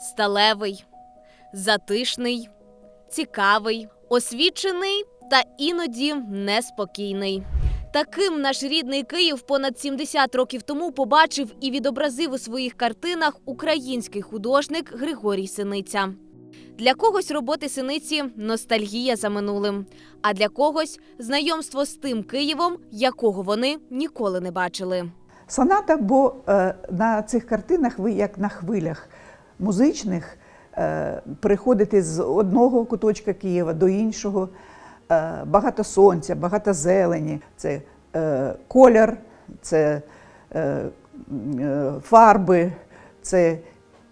сталевий, затишний, цікавий, освічений та іноді неспокійний. Таким наш рідний Київ понад 70 років тому побачив і відобразив у своїх картинах український художник Григорій Синиця. Для когось роботи синиці ностальгія за минулим, а для когось знайомство з тим Києвом, якого вони ніколи не бачили. Соната, бо е, на цих картинах ви як на хвилях музичних е, переходите з одного куточка Києва до іншого. Е, багато сонця, багато зелені, це е, колір, це фарби, це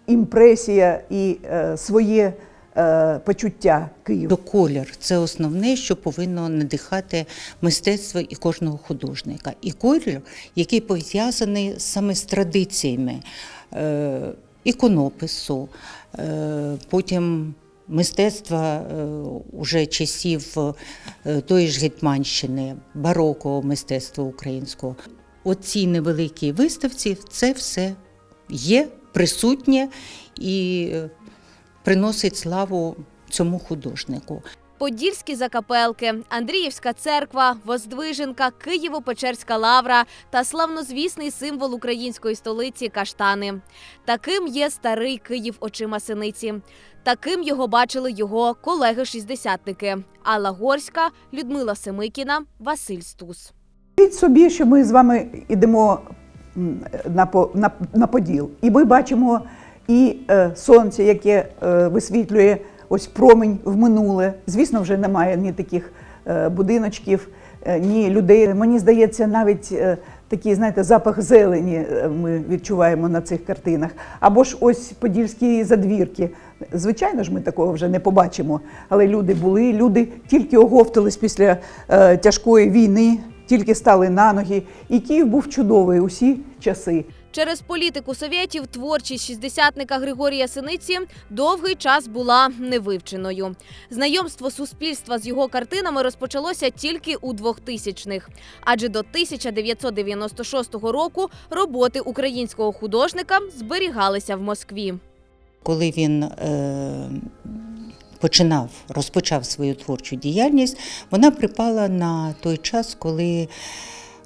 імпресія і своє почуття Києва. До колір це основне, що повинно надихати мистецтво і кожного художника. І колір, який пов'язаний саме з традиціями іконопису, е, потім мистецтва е, уже часів е, тої ж Гетьманщини, бароко мистецтва українського. У цій невеликій виставці це все є присутнє і приносить славу цьому художнику. Подільські закапелки, Андріївська церква, Воздвиженка, Києво-Печерська лавра та славнозвісний символ української столиці Каштани. Таким є старий Київ очима синиці. Таким його бачили його колеги-шістдесятники Алла Горська, Людмила Семикіна, Василь Стус. Уявіть собі, що ми з вами йдемо на, на, на поділ, і ми бачимо і е, сонце, яке е, висвітлює ось промінь в минуле. Звісно, вже немає ні таких е, будиночків, е, ні людей. Мені здається, навіть е, такий, знаєте, запах зелені ми відчуваємо на цих картинах. Або ж ось подільські задвірки. Звичайно ж, ми такого вже не побачимо. Але люди були, люди тільки оговтались після тяжкої війни, тільки стали на ноги. І Київ був чудовий усі часи. Через політику совєтів творчість шістдесятника Григорія Синиці довгий час була невивченою. Знайомство суспільства з його картинами розпочалося тільки у 2000-х. Адже до 1996 року роботи українського художника зберігалися в Москві. Коли він е, починав, розпочав свою творчу діяльність, вона припала на той час, коли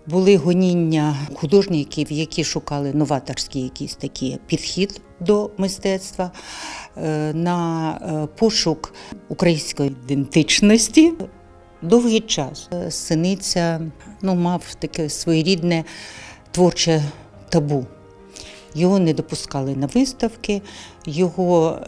були гоніння художників, які шукали новаторський якийсь такий підхід до мистецтва, е, на е, пошук української ідентичності. Довгий час е, синиця ну, мав таке своєрідне творче табу. Його не допускали на виставки, його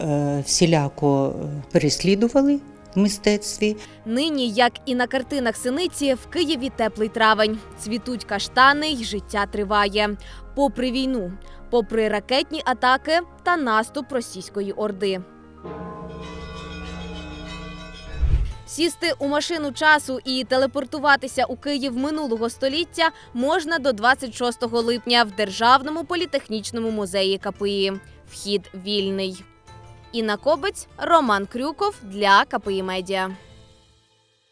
всіляко переслідували в мистецтві. Нині, як і на картинах Синиці, в Києві теплий травень. Цвітуть каштани й життя триває. Попри війну, попри ракетні атаки та наступ російської орди. Сісти у машину часу і телепортуватися у Київ минулого століття можна до 26 липня в Державному політехнічному музеї КПІ. Вхід вільний. Інна Кобець, Роман Крюков для КПІ Медіа.